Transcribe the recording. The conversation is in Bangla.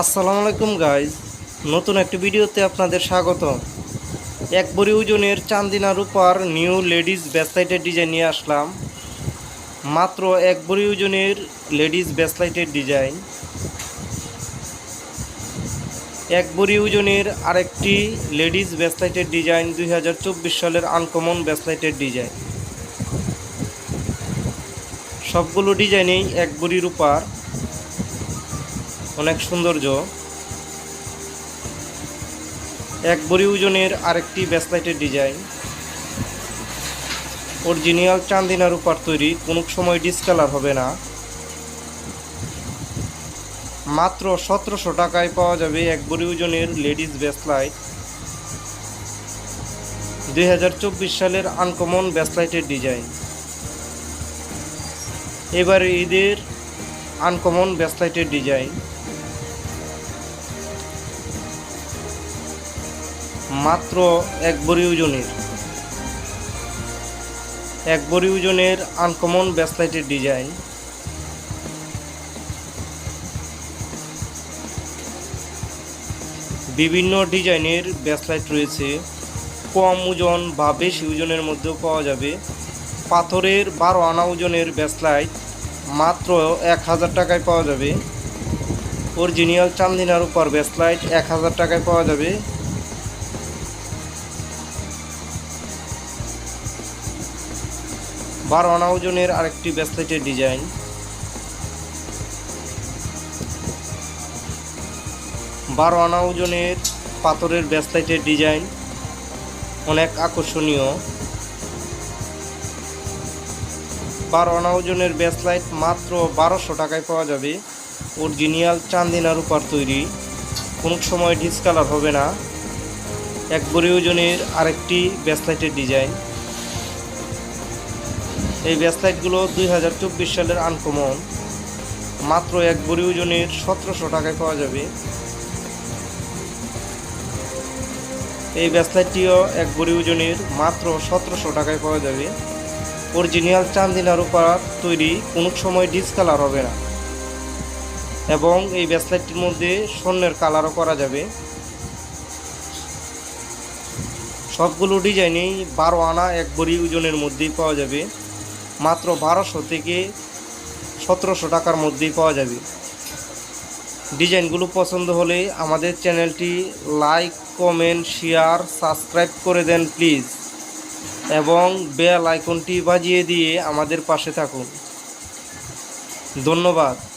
আসসালামু আলাইকুম গাইজ নতুন একটি ভিডিওতে আপনাদের স্বাগত এক বড়ি ওজনের চান্দিনা রূপার নিউ লেডিস ব্যাসলাইটের ডিজাইন নিয়ে আসলাম। মাত্র এক বড়ি ওজনের লেডিস ব্যাসলাইটের ডিজাইন এক বড়ি ওজনের আরেকটি লেডিস ব্যাসলাইটের ডিজাইন দুই হাজার চব্বিশ সালের আনকমন ব্যাসলাইটের ডিজাইন সবগুলো ডিজাইনেই এক বড়ি রূপার। অনেক সৌন্দর্য। এক বড়ি ওজনের আরেকটি ব্যাসলাইটের ডিজাইন। অরিজিনাল চান্দিনার উপর তৈরি, কোনো সময় ডিসকালার হবে না। মাত্র সতেরোশো টাকায় পাওয়া যাবে এক বড়ি ওজনের লেডিস ব্যাসলাইট। দুই হাজার চব্বিশ সালের আনকমন ব্যাসলাইটের ডিজাইন। এবারে ঈদের আনকমন ব্যাসলাইটের ডিজাইন। মাত্র এক বড়ি ওজনের। এক বড়ি ওজনের আনকমন ব্যাসলাইটের ডিজাইন বিভিন্ন ডিজাইনের ব্যাসলাইট রয়েছে। কম ওজন বা বেশি ওজনের মধ্যেও পাওয়া যাবে। পাথরের বারো আনা ওজনের ব্যাসলাইট মাত্র এক হাজার টাকায় পাওয়া যাবে। অরিজিনাল চান্দিনার উপর ব্যাসলাইট এক হাজার টাকায় পাওয়া যাবে। বারো আনা ওজনের আরেকটি ব্যাসলাইটের ডিজাইন। বারো আনা ওজনের পাথরের ব্যাসলাইটের ডিজাইন অনেক আকর্ষণীয়। বারো আনা ওজনের ব্যাসলাইট মাত্র বারোশো টাকায় পাওয়া যাবে। অরিজিনাল চান্দিনার উপর তৈরি। কোনো সময় ডিসকালার হবে না। এক বড়ি ওজনের আরেকটি ব্যাসলাইটের ডিজাইন। এই ব্যাসলাইটগুলো দুই হাজার চব্বিশ সালের আনকমন। মাত্র এক বড়ি ওজনের সতেরোশো টাকায় পাওয়া যাবে। এই ব্যাসলাইটটিও এক বড়ি ওজনের মাত্র সতেরোশো টাকায় পাওয়া যাবে। অরিজিনাল চান্দিনার উপর তৈরি কোনো সময় ডিসকালার হবে না। এবং এই ব্যাসলাইটটির মধ্যে স্বর্ণের কালারও করা যাবে। সবগুলো ডিজাইনেই বারো আনা এক বড়ি ওজনের মধ্যেই পাওয়া যাবে। মাত্র বারোশো থেকে সতেরোশো টাকার মধ্যেই পাওয়া যাবে। ডিজাইনগুলো পছন্দ হলে আমাদের চ্যানেলটি লাইক, কমেন্ট, শেয়ার, সাবস্ক্রাইব করে দেন প্লিজ। এবং বেল আইকনটি বাজিয়ে দিয়ে আমাদের পাশে থাকুন। ধন্যবাদ।